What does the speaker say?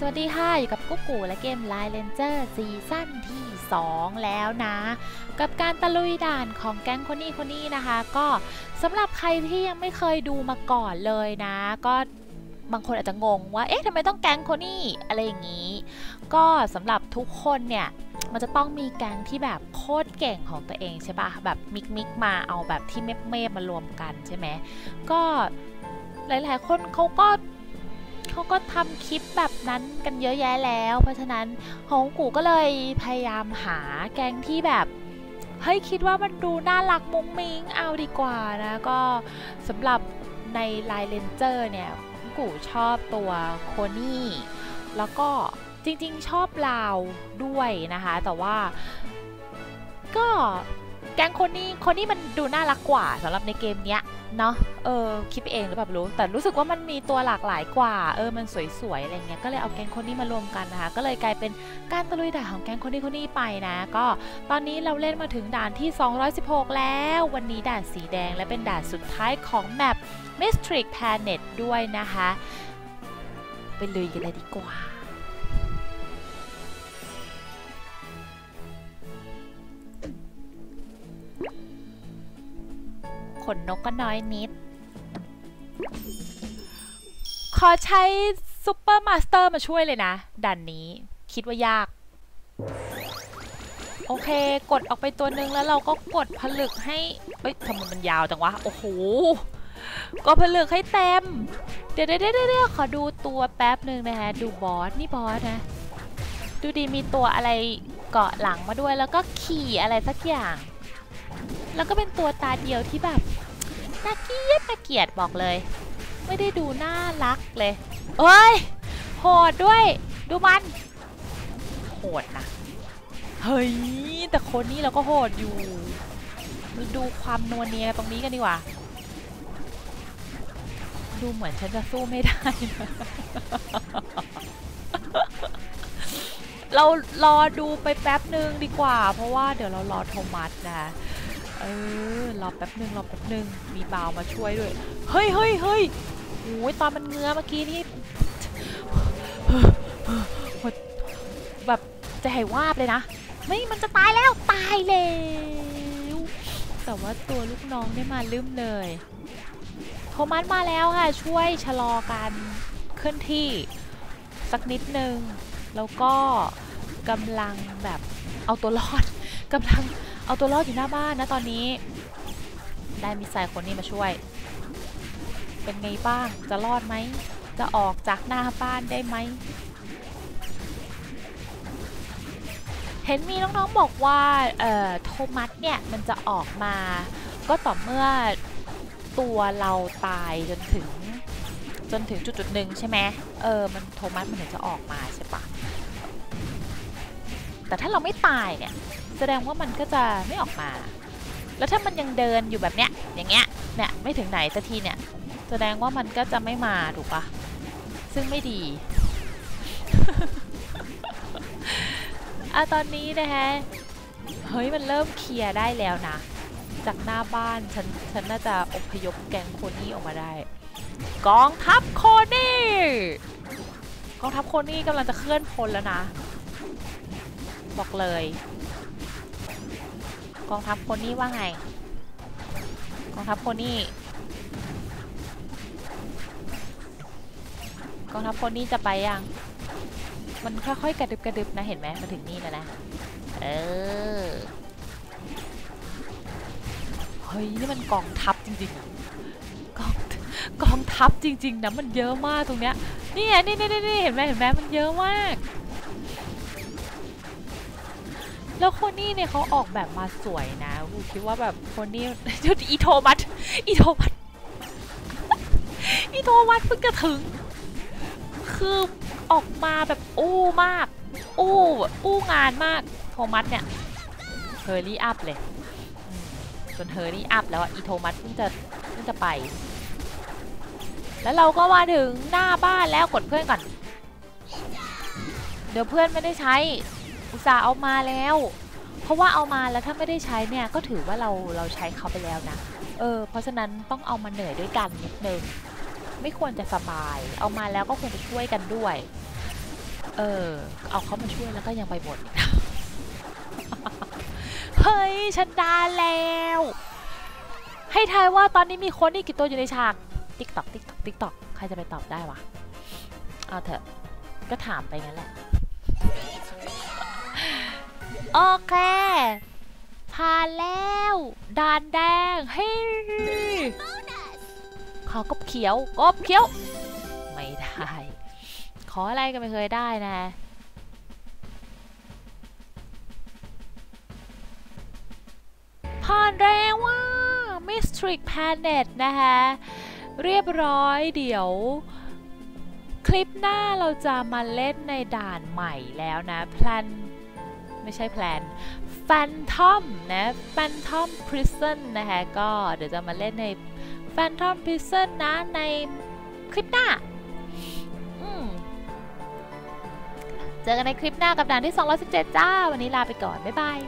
สวัสดีค่ะ อยู่กับกุ๊กกูและเกม Line Ranger ซีซั่นที่ 2 แล้วนะ กับการตะลุยด่านของแก๊งคนนี้คนนี้นะคะ ก็สำหรับใครที่ยังไม่เคยดูมาก่อนเลยนะ ก็บางคนอาจจะงงว่า เอ๊ะทำไมต้องแก๊งคนนี้อะไรอย่างนี้ ก็สำหรับทุกคนเนี่ย มันจะต้องมีแก๊งที่แบบโคตรเก่งของตัวเองใช่ปะแบบมิกมิกมาเอาแบบที่เมฟเมฟมารวมกันใช่ไหมก็หลาย ๆ คนเขาก็ ก็ทำคลิปแบบนั้นกันเยอะแยะแล้ว เพราะฉะนั้นฮงกูก็เลยพยายามหาแกงที่แบบเฮ้ยคิดว่ามันดูน่ารักมุ้งมิ้งเอาดีกว่านะก็สำหรับในไลน์เลนเจอร์เนี่ยกูชอบตัวโคนี่แล้วก็จริงๆชอบลาวด้วยนะคะ แต่ว่าก็ แก๊งคนนี้คนนี้มันดูน่ารักกว่าสำหรับในเกมเนี้ยเนาะเออคิดเองหรือเปล่ารู้ แต่รู้สึกว่ามันมีตัวหลากหลายกว่า เออมันสวยๆอะไรเงี้ยก็เลยเอาแก๊งคนนี้มารวมกันนะคะ ก็เลยกลายเป็นการตะลุยด่านของแก๊งคนนี้คนนี้ไปนะ ก็ตอนนี้เราเล่นมาถึงด่านที่ 216 แล้ว วันนี้ด่านสีแดงและเป็นด่านสุดท้ายของแมป Mystery Planet ด้วยนะคะ ไปเลยกันเลยดีกว่า นนกก็น้อยนิด ขอใช้ซุปเปอร์มาสเตอร์มาช่วยเลยนะด่านนี้คิดว่ายาก โอเค กดออกไปตัวนึงแล้วเราก็กดผลึกให้เอ้ยทำไมมันยาวจังวะ โอ้โหก็ผลึกให้เต็ม เดี๋ยวเดี๋ยวเดี๋ยวเดี๋ยวขอดูตัวแป๊บหนึ่งนะคะ ดูบอส นี่บอสนะ ดูดีมีตัวอะไรเกาะหลังมาด้วยแล้วก็ขี่อะไรสักอย่าง แล้วก็เป็นตัวตาเดียวที่แบบน่าเกลียดน่าเกลียดบอกเลย ไม่ได้ดูน่ารักเลยเอ้ยโหดด้วย ดูมันโหดนะเฮ้ยแต่คนนี้เราก็โหดอยู่ ดูความนวลเนียตรงนี้กันดีกว่า ดูเหมือนฉันจะสู้ไม่ได้นะเรารอดูไปแป๊บหนึ่งดีกว่า เพราะว่าเดี๋ยวเรารอโทมัสนะ เออรอแป๊บหนึ่งรอแป๊บหนึ่งมีบาวมาช่วยด้วย เฮ้ยเฮ้ยเฮ้ยโอ้ยตอนมันเงื้อเมื่อกี้นี่แบบจะหายวาบเลยนะไม่มันจะตายแล้วตายแล้วแต่ว่าตัวลูกน้องได้มาลืมเลย โทมัสมาแล้วค่ะช่วยชะลอการเคลื่อนที่สักนิดนึง แล้วก็กำลังแบบเอาตัวรอดกำลัง เอาตัวรอดอยู่หน้าบ้านนะตอนนี้ ได้มิสไซล์คนนี้มาช่วย เป็นไงบ้าง จะรอดไหม จะออกจากหน้าบ้านได้ไหม เห็นมีน้องๆบอกว่าเอ่อโทมัสเนี่ย มันจะออกมาก็ต่อเมื่อตัวเราตายจนถึงจนถึงจุดจุดๆหนึ่งใช่ไหมเออ มันโทมัสมันถึงจะออกมาใช่ปะแต่ถ้าเราไม่ตายเนี่ย แสดงว่ามันก็จะไม่ออกมา แล้วถ้ามันยังเดินอยู่แบบเนี้ย อย่างเงี้ย เนี่ยไม่ถึงไหนสักทีเนี่ย แสดงว่ามันก็จะไม่มาถูกปะซึ่งไม่ดีอะตอนนี้นะฮะ เฮ้ยมันเริ่มเคลียร์ได้แล้วนะ จากหน้าบ้านฉันฉันน่าจะอพยพแกงโคนี่ออกมาได้ กองทัพโคนี่ กองทัพโคนี่กำลังจะเคลื่อนพลแล้วนะ บอกเลย กองทัพคนี่ว่าไง กองทัพคนี่กองทัพคนี่จะไปยัง มันค่อยๆกระดึบกระดึบนะเห็นไหมมาถึงนี่แล้วนะ เออ เฮ้ยนี่มันกองทัพจริงๆ กองกองทัพจริง ๆนะมันเยอะมากตรงเนี้ย นี่ไงนี่นี่นี่เห็นไหมเห็นไหมมันเยอะมาก แล้วคนนี้เนี่ยเขาออกแบบมาสวยนะกูคิดว่าแบบคนนี้ชุดอีโทมัสอีโทมัสอีโทมัสเพิ่งจะถึง คือออกมาแบบอู้มาก อู้อู้งานมากโทมัสเนี่ยเฮอร์รี่อัพเลยจนเฮอร์รี่อัพแล้วอะอีโทมัสเพิ่งจะเพิ่งจะไป แล้วเราก็มาถึงหน้าบ้านแล้วกดเพื่อนก่อน เดี๋ยวเพื่อนไม่ได้ใช้ อุตส่าห์เอามาแล้ว เพราะว่าเอามาแล้วถ้าไม่ได้ใช้เนี่ยก็ถือว่าเราเราใช้เขาไปแล้วนะ เออ เพราะฉะนั้นต้องเอามาเหนื่อยด้วยกันนิดนึง ไม่ควรจะสบาย เอามาแล้วก็ควรจะช่วยกันด้วย เออ เอาเขามาช่วยแล้วก็ยังไปบ่นอีกเฮ้ยฉันด้แล้ว ให้ทายว่าตอนนี้มีคนนี่กี่ตัวอยู่ในฉากติ๊กตอกติ๊กตอกติ๊กตอกใครจะไปตอบได้วะ เอาเถอะ ก็ถามไปงั้นแหละ โอเค ผ่านแล้วด่านแดงเฮ้ยขอกบเขียวกบเขียว ไม่ได้ ขออะไรก็ไม่เคยได้นะ ผ่านแล้วว่า Mystic Planet นะคะ เรียบร้อยเดี๋ยวคลิปหน้าเราจะมาเล่นในด่านใหม่แล้วนะแพลน ไม่ใช่แพลน Phantom นะ Phantom Prison นะคะก็เดี๋ยวจะมาเล่นใน Phantom Prison นะในคลิปหน้าอืมเจอกันในคลิปหน้ากับด่านที่ 217 จ้า วันนี้ลาไปก่อน บ๊ายบาย